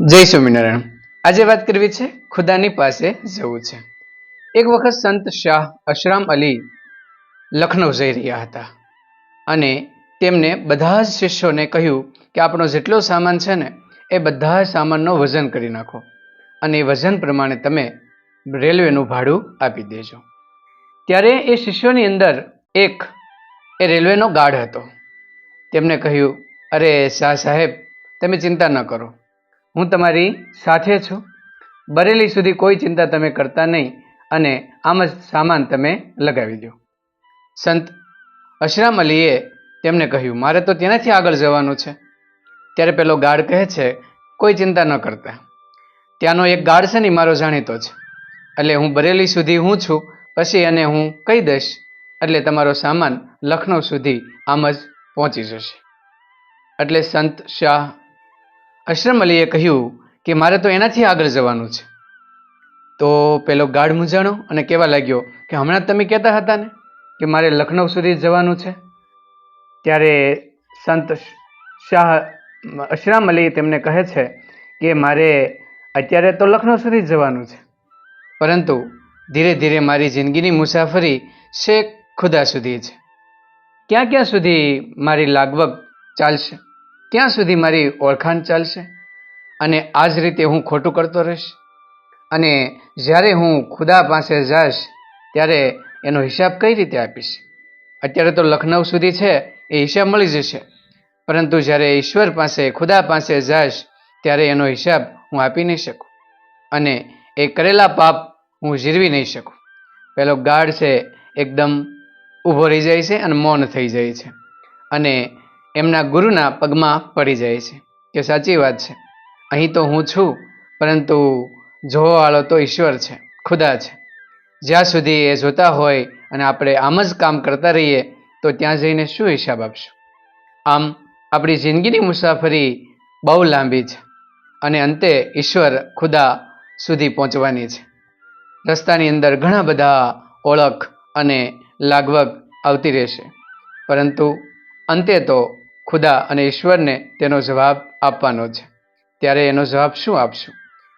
જય સ્વામિનારાયણ. આજે વાત કરવી છે ખુદાની પાસે જવું છે. એક વખત સંત શાહ અશરામ અલી લખનૌ જઈ રહ્યા હતા અને તેમને બધા જ શિષ્યોને કહ્યું કે આપણો જેટલો સામાન છે ને, એ બધા સામાનનો વજન કરી નાખો અને એ વજન પ્રમાણે તમે રેલવેનું ભાડું આપી દેજો. ત્યારે એ શિષ્યોની અંદર એક એ રેલવેનો ગાર્ડ હતો. તેમને કહ્યું, અરે શાહ સાહેબ, તમે ચિંતા ન કરો. હું તમારી સાથે છું. બરેલી સુધી કોઈ ચિંતા તમે કરતા નહીં અને આમ જ સામાન તમે લગાવી દો. સંત અશરામ અલીએ તેમને કહ્યું, મારે તો ત્યાંથી આગળ જવાનું છે. ત્યારે પેલો ગાર્ડ કહે છે, કોઈ ચિંતા ન કરતા. ત્યાંનો એક ગાર્ડ છે ને મારો જાણીતો છે. એટલે હું બરેલી સુધી હું છું, પછી અને હું કહી દઈશ. એટલે તમારો સામાન લખનૌ સુધી આમ જ પહોંચી જશે. એટલે સંત શાહ અશરમ અલીએ કહ્યું કે મારે તો એનાથી આગળ જવાનું છે. તો પેલો ગાઢ મૂંઝાણો અને કહેવા લાગ્યો કે હમણાં તમે કહેતા હતા ને કે મારે લખનૌ સુધી જવાનું છે? ત્યારે સંત શાહ અશરામ અલી તેમને કહે છે કે મારે અત્યારે તો લખનૌ સુધી જવાનું છે. પરંતુ ધીરે ધીરે મારી જિંદગીની મુસાફરી શેખ ખુદા સુધી છે. ક્યાં ક્યાં સુધી મારી લાગવગ ચાલશે? ક્યાં સુધી મારી ઓળખાણ ચાલશે અને આ જ રીતે હું ખોટું કરતો રહીશ. અને જ્યારે હું ખુદા પાસે જઈશ ત્યારે એનો હિસાબ કઈ રીતે આપીશ? અત્યારે તો લખનૌ સુધી છે, એ હિસાબ મળી જશે. પરંતુ જ્યારે ઈશ્વર પાસે, ખુદા પાસે જઈશ ત્યારે એનો હિસાબ હું આપી નહીં શકું. અને એ કરેલા પાપ હું જીરવી નહીં શકું. પેલો ગાઢ છે, એકદમ ઊભો રહી જાય છે અને મૌન થઈ જાય છે. અને એમના ગુરુના પગમાં પડી જાય છે. કે સાચી વાત છે. અહીં તો હું છું, પરંતુ જોવાવાળો તો ઈશ્વર છે, ખુદા છે. જ્યાં સુધી એ જોતા હોય અને આપણે આમ જ કામ કરતા રહીએ, તો ત્યાં જઈને શું હિસાબ આપશું? આમ, આપણી જિંદગીની મુસાફરી બહુ લાંબી છે અને અંતે ઈશ્વર ખુદા સુધી પહોંચવાની છે. રસ્તાની અંદર ઘણા બધા ઓળખ અને લાગવગ આવતી રહેશે. પરંતુ અંતે તો ખુદા અને ઈશ્વરને તેનો જવાબ આપવાનો છે. ત્યારે એનો જવાબ શું આપશું?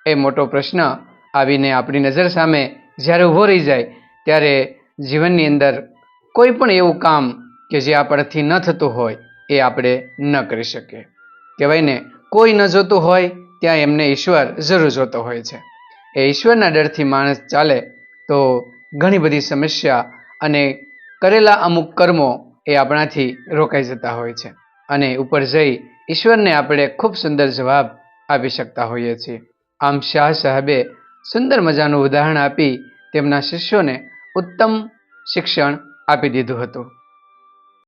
એ મોટો પ્રશ્ન આવીને આપણી નજર સામે જ્યારે ઊભો રહી જાય, ત્યારે જીવનની અંદર કોઈ પણ એવું કામ કે જે આપણાથી ન થતું હોય, એ આપણે ન કરી શકીએ. કહેવાય ને, કોઈ ન જોતું હોય, ત્યાં એમને ઈશ્વર જરૂર જોતો હોય છે. એ ઈશ્વરના ડરથી માણસ ચાલે, તો ઘણી બધી સમસ્યા અને કરેલા અમુક કર્મો એ આપણાથી રોકાઈ જતા હોય છે. અને ઉપર જઈ ઈશ્વરને આપણે ખૂબ સુંદર જવાબ આપી શકતા હોઈએ છીએ. આમ શાહ સાહેબે સુંદર મજાનું ઉદાહરણ આપી તેમના શિષ્યોને ઉત્તમ શિક્ષણ આપી દીધું હતું.